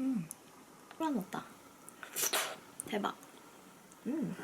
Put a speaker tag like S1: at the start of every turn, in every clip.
S1: 음, 꿀 넣었다. 대박. 음.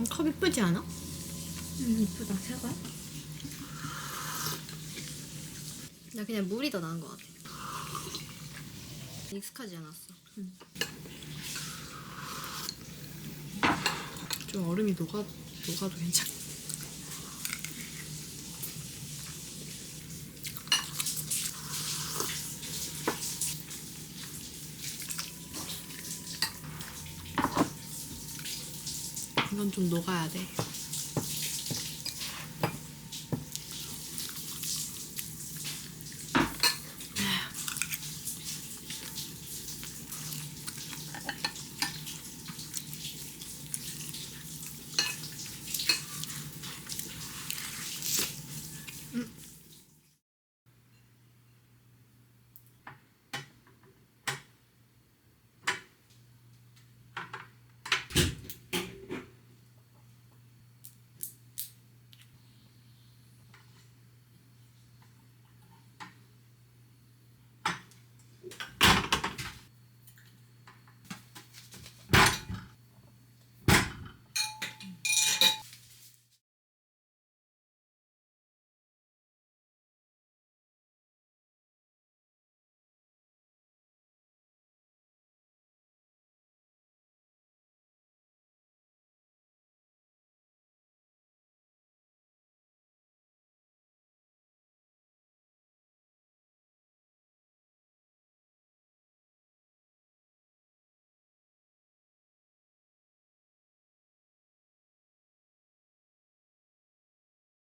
S1: 음, 컵 이쁘지 않아?
S2: 음, 이쁘다. 사과?
S1: 나 그냥 물이 더 나은 것 같아. 익숙하지 않았어.
S3: 좀 얼음이 녹아 녹아도 괜찮. 좀 녹아야 돼.